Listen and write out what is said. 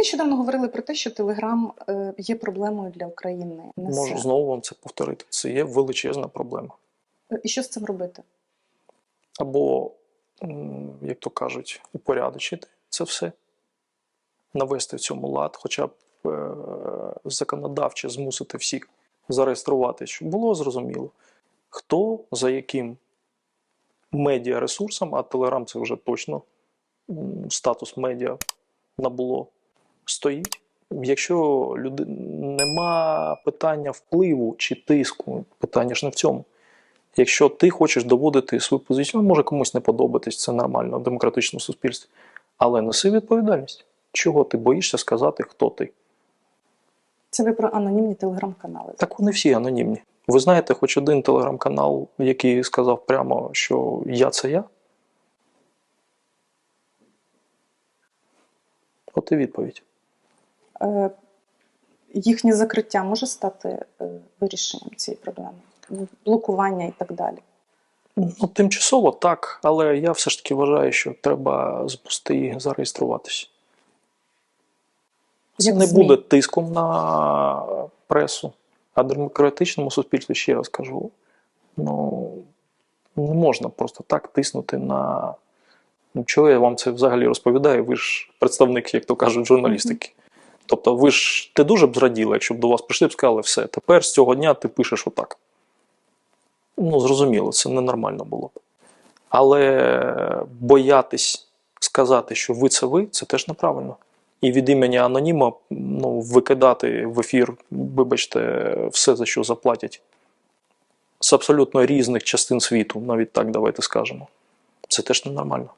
нещодавно говорили про те, що Телеграм е, є проблемою для України. Несе. Можу знову вам це повторити. Це є величезна проблема. Е, І що з цим робити? Або, як то кажуть, упорядочити це все, навести в цьому лад, хоча б е, законодавче змусити всіх зареєструвати, щоб було зрозуміло, хто за яким медіаресурсом, а Телеграм це вже точно статус медіа набуло, стоїть. Якщо люди... нема питання впливу чи тиску, питання ж не в цьому. Якщо ти хочеш доводити свою позицію, ну, може комусь не подобатись, це нормально в демократичному суспільстві. Але неси відповідальність. Чого ти боїшся сказати, хто ти? Це ви про анонімні телеграм-канали. Так вони всі анонімні. Ви знаєте, хоч один телеграм-канал, який сказав прямо, що я це я? От і відповідь. Е, Їхнє закриття може стати е, вирішенням цієї проблеми, блокування і так далі. Ну, тимчасово так, але я все ж таки вважаю, що треба запусти і зареєструватися. Це Як не ЗМІ. буде тиском на пресу. А демократичному суспільстві, ще раз кажу, ну не можна просто так тиснути на. Ну, чого я вам це взагалі розповідаю? Ви ж представник, як то кажуть, журналістики. Тобто, ви ж ти дуже б зраділи, якщо б до вас прийшли б сказали, все, тепер з цього дня ти пишеш отак. Ну, зрозуміло, це ненормально було б. Але боятись сказати, що ви це ви, це теж неправильно. І від імені аноніма ну, викидати в ефір, вибачте, все, за що заплатять з абсолютно різних частин світу, навіть так давайте скажемо. Це теж ненормально.